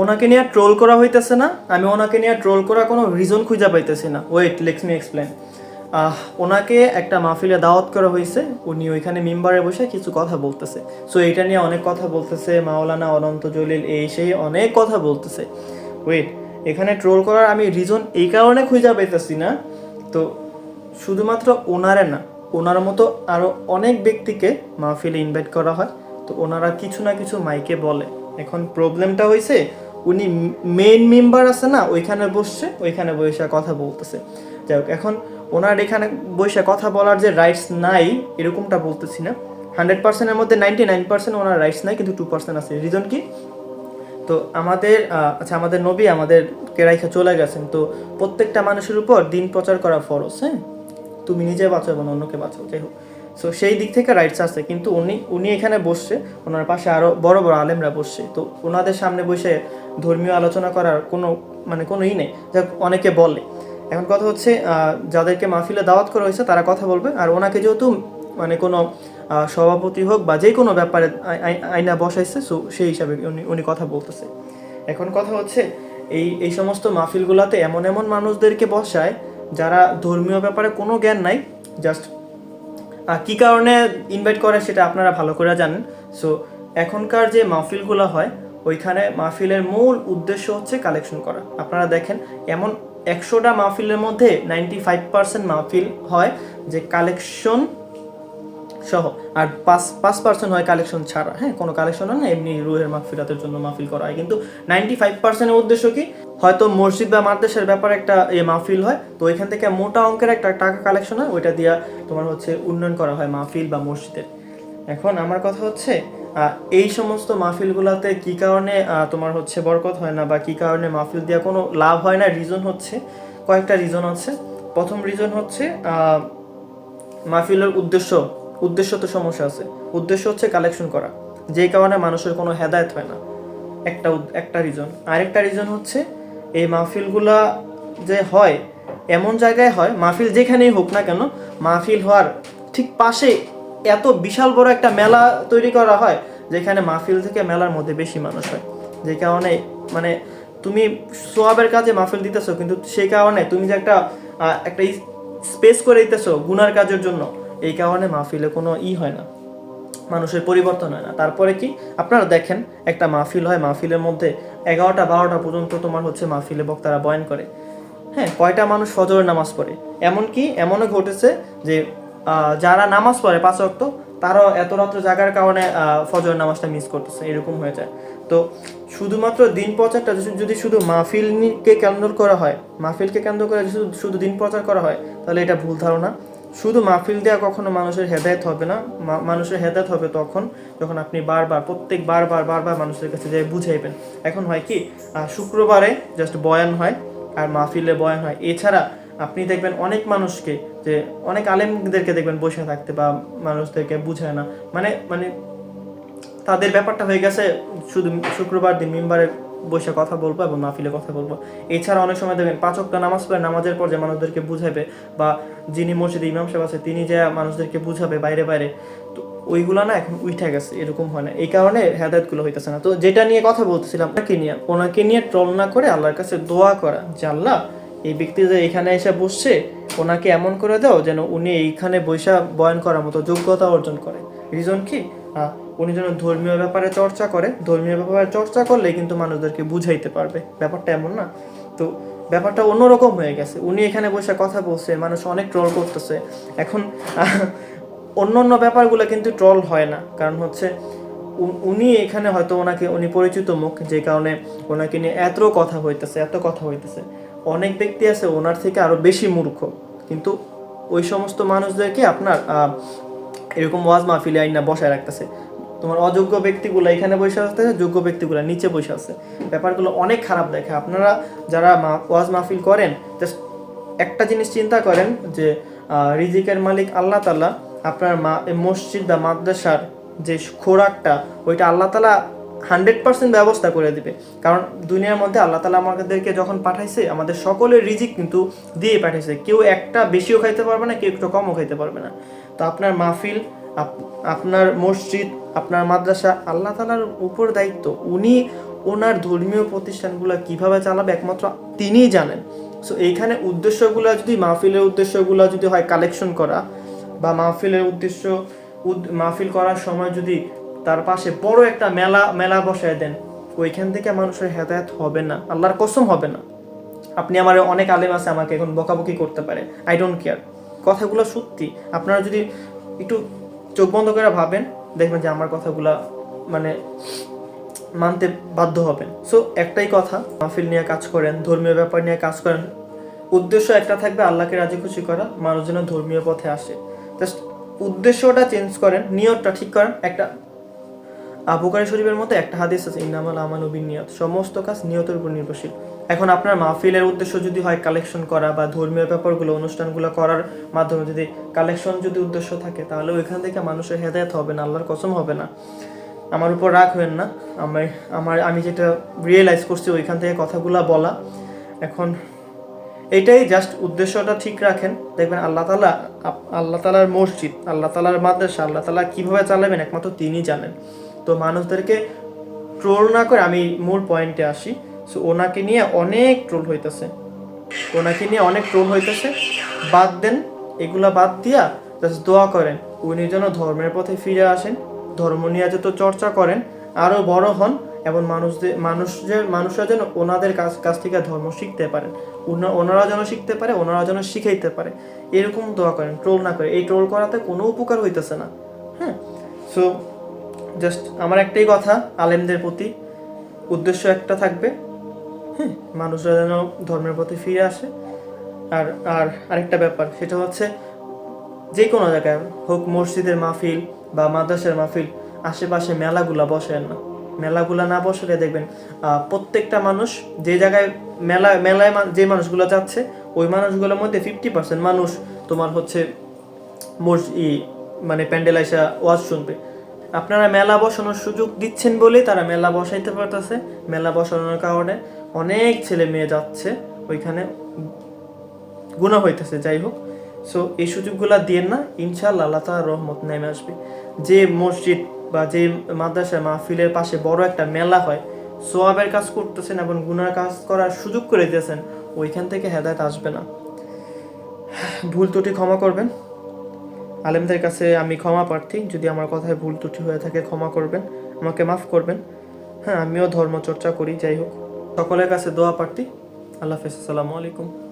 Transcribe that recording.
ওনাকে নিয়ে ট্রোল করা হইতেছে না, আমি ওনাকে নিয়ে ট্রোল করা কোনো রিজন খুঁজে পাইতেছি না। ওয়েট লেটস মি এক্সপ্লেন ওনাকে একটা মাহফিলে দাওয়াত করা হয়েছে উনি ওইখানে মেম্বারে বসে কিছু কথা বলতেছে। সো এটা নিয়ে অনেক কথা বলতেছে, মাওলানা অনন্ত জলিল এই সেই অনেক কথা বলতেছে। ওয়েট এখানে ট্রোল করার আমি রিজন এই কারণে খুঁজে পাইতেছি না। তো, শুধুমাত্র ওনারে না, ওনার মতো আরও অনেক ব্যক্তিকে মাহফিলে ইনভাইট করা হয়। তো, ওনারা কিছু না কিছু মাইকে বলে। এখন প্রবলেমটা হয়েছে উনি মেইন মেম্বার আছে না, ওইখানে বসছে, ওইখানে বসে কথা বলতেছে। যাই হোক, এখন ওনার এখানে বসে কথা বলার যে রাইটস নাই, এরকমটা বলতেছি না। হান্ড্রেড পার্সেন্টের মধ্যে ninety nine percent owner rights নাই, কিন্তু টু পার্সেন্ট আছে। রিজন কি? তো আমাদের আচ্ছা আমাদের নবী আমাদেরকে রাইখা চলে গেছেন, তো প্রত্যেকটা মানুষের উপর দিন প্রচার করা ফরজ হ্যাঁ? তুমি নিজে বাঁচো এবং অন্যকে বাঁচাও, যাই হোক। সো সেই দিক থেকে রাইটস আছে। কিন্তু উনি উনি এখানে বসছে, ওনার পাশে আরও বড় বড় আলেমরা বসছে। তো ওনাদের সামনে বসে ধর্মীয় আলোচনা করার কোনো মানে কোনো ই নেই। যাক, অনেকে বলে। এখন কথা হচ্ছে যাদেরকে মাহফিলে দাওয়াত করা হয়েছে, তারা কথা বলবে। আর ওনাকে যেহেতু মানে কোনো সভাপতি হোক বা যে কোনো ব্যাপারে আই- আই- আইনা বসাইছে সো সেই হিসাবে উনি উনি কথা বলতেছে। এখন কথা হচ্ছে, এই এই সমস্ত মাহফিলগুলোতে এমন এমন মানুষদেরকে বসায় যারা ধর্মীয় ব্যাপারে কোনো জ্ঞান নাই জাস্ট কি কারণে ইনভাইট করে সেটা আপনারা ভালো করে জানেন। সো এখনকার যে মাহফিলগুলো হয়, ওইখানে মাহফিলের মূল উদ্দেশ্য হচ্ছে কালেকশন করা। আপনারা দেখেন, এমন একশোটা মাহফিলের মধ্যে নাইনটি ফাইভ পার্সেন্ট মাহফিল হয় যে কালেকশন সহ। আর পাঁচ পাঁচ পার্সেন্ট হয় কালেকশন ছাড়া হ্যাঁ কোনো কালেকশন হয় না, এমনি রুহের মাহফিলাতের জন্য মাহফিল করা হয়। কিন্তু নাইনটি ফাইভ পার্সেন্টের উদ্দেশ্য কি? হয়তো মসজিদ বা মাদ্রাসার ব্যাপারে একটা এ মাহফিল হয়, তো এখান থেকে মোটা অঙ্কের একটা টাকা কালেকশন হয়, ওইটা দিয়া তোমার হচ্ছে উন্নয়ন করা হয় মাহফিল বা মসজিদের। এখন আমার কথা হচ্ছে এই সমস্ত মাহফিলগুলোতে কি কারণে তোমার হচ্ছে বরকত হয় না বা কি কারণে মাহফিল দিয়া কোনো লাভ হয় না? রিজন হচ্ছে, কয়েকটা রিজন আছে। প্রথম রিজন হচ্ছে মাহফিলের উদ্দেশ্য উদ্দেশ্য তো সমস্যা আছে। উদ্দেশ্য হচ্ছে কালেকশন করা। যেই কারণে মানুষের কোনো হেদায়েত হয় না। একটা একটা রিজন আরেকটা রিজন হচ্ছে, এই মাহফিলগুলা যে হয়, এমন জায়গায় হয়, মাহফিল যেখানেই হোক না কেন, মাহফিল হওয়ার ঠিক পাশে এত বিশাল বড় একটা মেলা তৈরি করা হয়, যেখানে মাহফিল থেকে মেলার মধ্যে বেশি মানুষ হয়। যে কারণে মানে তুমি সোয়াবের কাজে মাহফিল দিতেছো, কিন্তু সেই কারণে তুমি যে একটা একটা স্পেস করে দিতেছো গুনার কাজের জন্য এই কারণে মাহফিলে কোনো ই হয় না। মানুষের পরিবর্তন হয় না। তারপরে কি? আপনারা দেখেন একটা মাহফিল হয় মাহফিলের মধ্যে এগারোটা বারোটা পর্যন্ত তোমার হচ্ছে মাহফিলে বক্তারা বয়ান করে। হ্যাঁ কয়টা মানুষ ফজরের নামাজ পড়ে? এমনকি এমনও ঘটেছে যে যারা নামাজ পড়ে পাঁচ অক্ত তারাও এত রাত্র জাগার কারণে আহ, ফজরের নামাজটা মিস করতেছে। এরকম হয়ে যায়। তো শুধুমাত্র দিন প্রচারটা যদি- শুধু মাহফিলকে কেন্দ্র করা হয় মাহফিলকে কেন্দ্র করে শুধু দিন প্রচার করা হয় তাহলে এটা ভুল ধারণা। শুধু মাহফিল দেওয়া কখনো মানুষের হেদায়ত হবে না। মানুষের হেদায়ত হবে তখন যখন আপনি বারবার, প্রত্যেক বারবার বারবার মানুষের কাছে যে বুঝাইবেন। এখন হয় কি শুক্রবারে জাস্ট বয়ান হয় আর মাহফিলে বয়ান হয়। এছাড়া আপনি দেখবেন অনেক মানুষকে যে, অনেক আলেমদেরকে দেখবেন বসে থাকতে বা মানুষদেরকে বুঝায় না। মানে মানে তাদের ব্যাপারটা হয়ে গেছে, শুধু শুক্রবার দিন মেম্বারে বসে কথা বলব এবং মাহফিলে কথা বলব। এছাড়া অনেক সময় দেখবেন পাঁচ ওয়াক্ত নামাজ পড়ে, নামাজের পর যে মানুষদেরকে বুঝাবে বা যিনি মসজিদে ইমাম সাহেব আছে, তিনি যে মানুষদেরকে বুঝাবে বাইরে বাইরে, তো ওইগুলো না এখন উঠে গেছে, এরকম হয় না। এই কারণে হেদায়তগুলো হইতেছে না। তো যেটা নিয়ে কথা বলতেছিলাম, ওনাকে নিয়ে ওনাকে নিয়ে ট্রল না করে আল্লাহর কাছে দোয়া করা যে, আল্লাহ, এই ব্যক্তি যে এখানে এসে বসছে, ওনাকে এমন করে দাও যেন উনি এইখানে বৈশা বয়ন করার মতো যোগ্যতা অর্জন করে। রিজন কি? উনি যেন ধর্মীয় ব্যাপারে চর্চা করে, ধর্মীয় ব্যাপারে চর্চা করলে কিন্তু মানুষদেরকে বুঝাইতে পারবে। ব্যাপারটা এমন না। তো ব্যাপারটা অন্যরকম হয়ে গেছে। উনি এখানে বসে কথা বলছে, মানুষ অনেক ট্রল করতেছে। এখন অন্য অন্য ব্যাপারগুলো কিন্তু ট্রল হয় না। কারণ হচ্ছে উনি এখানে হয়তো ওনাকে, উনি পরিচিত মুখ, যে কারণে ওনাকে নিয়ে এত কথা হইতেছে, এত কথা হইতেছে। অনেক ব্যক্তি আছে, ওনার থেকে আরও বেশি মূর্খ। কিন্তু ওই সমস্ত মানুষদেরকে আপনার এরকম ওয়াজ মাহফিলে আইনা বসায় রাখতেছে। তোমার অযোগ্য ব্যক্তিগুলো এখানে বসে আছে, যোগ্য ব্যক্তিগুলো নিচে বসে আছে। ব্যাপারগুলো অনেক খারাপ দেখে। আপনারা যারা ওয়াজ মাহফিল করেন জাস্ট একটা জিনিস চিন্তা করেন যে রিজিকের মালিক আল্লাহ তালা আপনার মা মসজিদ বা মাদ্রাসার যে খোরাকটা, ওইটা আল্লাহ তালা হান্ড্রেড পার্সেন্ট ব্যবস্থা করে দিবে। কারণ দুনিয়ার মধ্যে আল্লাহ তালা আমাদেরকে যখন পাঠাইছে, আমাদের সকলের রিজিক কিন্তু দিয়ে পাঠাইছে। কেউ একটা বেশিও খাইতে পারবে না, কেউ একটু কমও খাইতে পারবে না। তো আপনার মাহফিল আপনার মসজিদ, আপনার মাদ্রাসা, আল্লাহ তালার উপর দায়িত্ব। উনি ওনার ধর্মীয় প্রতিষ্ঠানগুলো কীভাবে চালাবে একমাত্র তিনিই জানেন। সো এইখানে উদ্দেশ্যগুলো যদি, মাহফিলের উদ্দেশ্যগুলো যদি হয় কালেকশন করা, বা মাহফিলের উদ্দেশ্য, উদ- মাহফিল করার সময় যদি তার পাশে বড় একটা মেলা মেলা বসায় দেন, ওইখান থেকে মানুষের হেদায়ত হবে না। আল্লাহর কসম হবে না। আপনি আমার অনেক আলেম আছে, আমাকে এখন বকাবকি করতে পারে। আই ডোন্ট কেয়ার কথাগুলো সত্যি। আপনারা যদি একটু চোখ বন্ধ করে ভাবেন, দেখবেন যে আমার কথাগুলা মানে মানতে বাধ্য হবেন। সো একটাই কথা, মাহফিল নিয়ে কাজ করেন, ধর্মীয় ব্যাপার নিয়ে কাজ করেন, উদ্দেশ্য একটা থাকবে আল্লাহকে রাজি খুশি করা, মানুষ যেন ধর্মীয় পথে আসে। জাস্ট উদ্দেশ্যটা চেঞ্জ করেন, নিয়তটা ঠিক করেন, একটা আবুকারি শরীফের মতো একটা হাদিস আছে ইনামাল আমানু নিয়ত সমস্ত কাজ নিয়তের উপর নির্ভরশীল। এখন আপনার মাহফিলের উদ্দেশ্য যদি হয় কালেকশন করা বা ধর্মীয় ব্যাপারগুলো, অনুষ্ঠানগুলো করার মাধ্যমে যদি কালেকশন যদি উদ্দেশ্য থাকে, তাহলে ওইখান থেকে মানুষের হেদায়ত হবে না, আল্লাহর কসম হবে না। আমার উপর রাগ হবেন না। আমি, আমার, আমি যেটা রিয়েলাইজ করছি ওইখান থেকে কথাগুলো বলা। এখন এইটাই জাস্ট উদ্দেশ্যটা ঠিক রাখেন। দেখবেন আল্লাহ তালা, আল্লাহ তালার মসজিদ, আল্লাহ তালার মাদ্রাসা, আল্লাহ তালা কীভাবে চালাবেন, একমাত্র তিনি জানেন। তো মানুষদেরকে ট্রোল না করে আমি মূল পয়েন্টে আসি। সো ওনাকে নিয়ে অনেক ট্রোল হইতেছে। ওনাকে নিয়ে অনেক ট্রোল হইতেছে। বাদ দেন, এগুলা বাদ দিয়া জাস্ট দোয়া করেন। উনি যেন ধর্মের পথে ফিরে আসেন, ধর্ম নিয়ে যত চর্চা করেন আরও বড় হন এবং মানুষদের মানুষ যে মানুষরা যেন ওনাদের কাছ কাছ থেকে ধর্ম শিখতে পারেন। ওনা- ওনারা যেন শিখতে পারে, ওনারা যেন শিখাইতে পারে। এরকম দোয়া করেন ট্রোল না করে। এই ট্রোল করাতে কোনো উপকার হইতেছে না। হ্যাঁ? সো জাস্ট আমার একটাই কথা, আলেমদের প্রতি। উদ্দেশ্য একটা থাকবে হ্যাঁ মানুষরা যেন ধর্মের প্রতি ফিরে আসে। আর আর আরেকটা ব্যাপার, সেটা হচ্ছে যে কোনো জায়গায় হোক মসজিদের মাহফিল বা মাদ্রাসার মাহফিল, আশেপাশে মেলাগুলা বসেন না। মেলাগুলা না বসলে দেখবেন প্রত্যেকটা মানুষ যে জায়গায় মেলা, মেলায় যে মানুষগুলো যাচ্ছে, ওই মানুষগুলোর মধ্যে ফিফটি পার্সেন্ট মানুষ তোমার হচ্ছে মস, ই মানে প্যান্ডেল আইসা ওয়াজ শুনবে। আপনারা মেলা বসানোর সুযোগ দিচ্ছেন বলেই তারা মেলা বসাইতে পারতেছে, মেলা বসানোর কারণে। অনেক ছেলে মেয়ে যাচ্ছে, ওইখানে গুণা হইতেছে, যাই হোক। সো এই সুযোগগুলা দিয়ে না ইনশাল্লাহ আল্লাহ তাআলার রহমত নেমে আসবে। যে মসজিদ বা যে মাদ্রাসা মাহফিলের পাশে বড় একটা মেলা হয়, সোয়াবের কাজ করতেছেন এবং গুনার কাজ করার সুযোগ করে দিয়েছেন, ওইখান থেকে হেদায়ত আসবে না। ভুল ত্রুটি ক্ষমা করবেন। আলেমদের কাছে আমি ক্ষমা প্রার্থী, যদি আমার কথায় ভুল ত্রুটি হয়ে থাকে ক্ষমা করবেন, আমাকে মাফ করবেন। হ্যাঁ আমিও ধর্ম চর্চা করি, যাই হোক। সকলের কাছে দোয়া প্রার্থী। আল্লাহ হাফিজ। আসসালামু আলাইকুম।